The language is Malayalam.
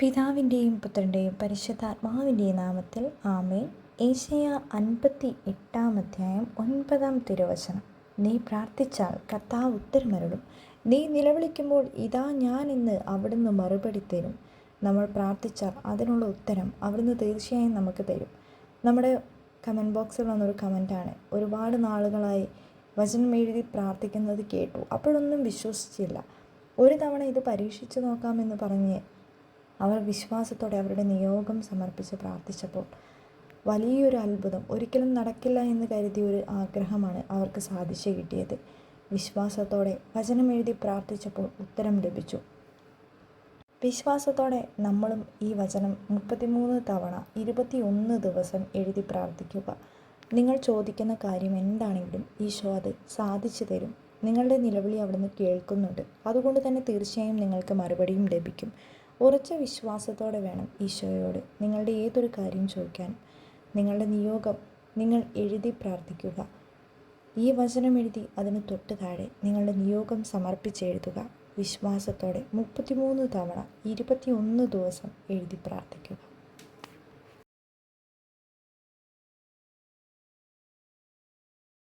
പിതാവിന്റെയും പുത്രന്റെയും പരിശുദ്ധാത്മാവിന്റെയും നാമത്തിൽ ആമേൻ. ഏഷ്യ അൻപത്തി എട്ടാം അധ്യായം ഒൻപതാം തിരുവചനം. നീ പ്രാർത്ഥിച്ചാൽ കർത്താവ് ഉത്തരമരുളും. നീ നിലവിളിക്കുമ്പോൾ ഇതാ ഞാൻ ഇന്ന് അവിടുന്ന് മറുപടി തരും. നമ്മൾ പ്രാർത്ഥിച്ചാൽ അതിനുള്ള ഉത്തരം അവിടുന്ന് തീർച്ചയായും നമുക്ക് തരും. നമ്മുടെ കമന്റ് ബോക്സിൽ വന്നൊരു കമന്റാണ് ഒരുപാട് നാളുകളായി വചനം എഴുതി പ്രാർത്ഥിക്കുന്നത് കേട്ടു. അപ്പോഴൊന്നും വിശ്വസിച്ചില്ല. ഒരു തവണ ഇത് പരീക്ഷിച്ചു നോക്കാമെന്ന് പറഞ്ഞ് അവർ വിശ്വാസത്തോടെ അവരുടെ നിയോഗം സമർപ്പിച്ച് പ്രാർത്ഥിച്ചപ്പോൾ വലിയൊരു അത്ഭുതം. ഒരിക്കലും നടക്കില്ല എന്ന് കരുതിയ ഒരു ആഗ്രഹമാണ് അവർക്ക് സാധിച്ചു കിട്ടിയത്. വിശ്വാസത്തോടെ വചനം എഴുതി പ്രാർത്ഥിച്ചപ്പോൾ ഉത്തരം ലഭിച്ചു. വിശ്വാസത്തോടെ നമ്മളും ഈ വചനം മുപ്പത്തിമൂന്ന് തവണ ഇരുപത്തിയൊന്ന് ദിവസം എഴുതി പ്രാർത്ഥിക്കുക. നിങ്ങൾ ചോദിക്കുന്ന കാര്യം എന്താണെങ്കിലും ഈശോ അത് സാധിച്ചു തരും. നിങ്ങളുടെ നിലവിളി അവിടുന്ന് കേൾക്കുന്നുണ്ട്. അതുകൊണ്ട് തന്നെ തീർച്ചയായും നിങ്ങൾക്ക് മറുപടിയും ലഭിക്കും. ഉറച്ച വിശ്വാസത്തോടെ വേണം ഈശോയോട് നിങ്ങളുടെ ഏതൊരു കാര്യം ചോദിക്കാൻ. നിങ്ങളുടെ നിയോഗം നിങ്ങൾ എഴുതി പ്രാർത്ഥിക്കുക. ഈ വചനം എഴുതി അതിന് തൊട്ട് താഴെ നിങ്ങളുടെ നിയോഗം സമർപ്പിച്ചെഴുതുക വിശ്വാസത്തോടെ മുപ്പത്തിമൂന്ന് തവണ ഇരുപത്തിയൊന്ന് ദിവസം എഴുതി പ്രാർത്ഥിക്കുക.